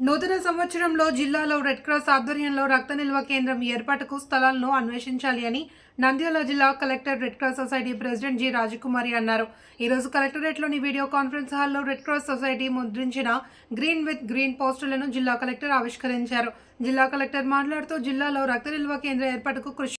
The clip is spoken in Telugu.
నూతన సంవత్సరంలో జిల్లాలో రెడ్ క్రాస్ ఆధ్వర్యంలో రక్త నిల్వ కేంద్రం ఏర్పాటుకు స్థలాలను అన్వేషించాలి అని నంద్యాల జిల్లా collector red cross society president G Rajakumari అన్నారు. ఈరోజు కలెక్టరేట్లోని వీడియో కాన్ఫరెన్స్ హాల్లో రెడ్ క్రాస్ సొసైటీ ముద్రించిన గ్రీన్ విత్ గ్రీన్ పోస్టులను జిల్లా కలెక్టర్ ఆవిష్కరించారు. జిల్లా కలెక్టర్ మాట్లాడుతూ జిల్లాలో రక్త నిల్వ కేంద్ర ఏర్పాటుకు కృషి